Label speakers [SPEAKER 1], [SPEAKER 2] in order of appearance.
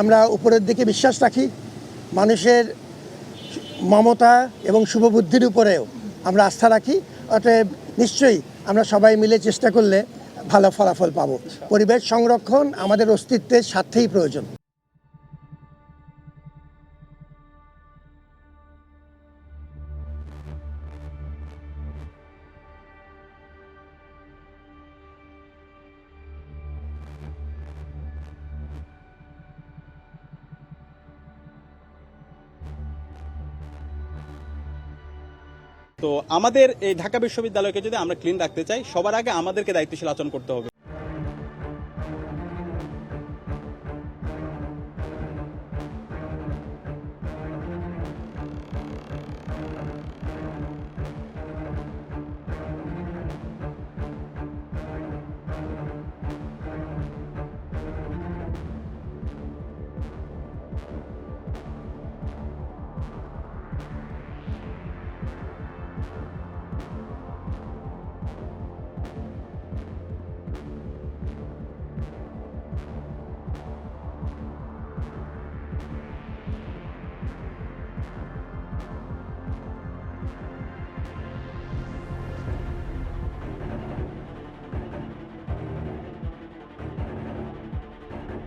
[SPEAKER 1] আমরা উপরের দিকে বিশ্বাস রাখি, মানুষের মমতা এবং শুভবুদ্ধির উপরেও আমরা আস্থা রাখি, অতএব নিশ্চয়ই আমরা সবাই মিলে চেষ্টা করলে ভালো ফলাফল পাব। পরিবেশ সংরক্ষণ আমাদের অস্তিত্বের স্বার্থেই প্রয়োজন।
[SPEAKER 2] তো আমাদের এই ঢাকা বিশ্ববিদ্যালয়কে যদি আমরা ক্লিন রাখতে চাই, সবার আগে আমাদেরকে দায়িত্বশীল আচরণ করতে হবে।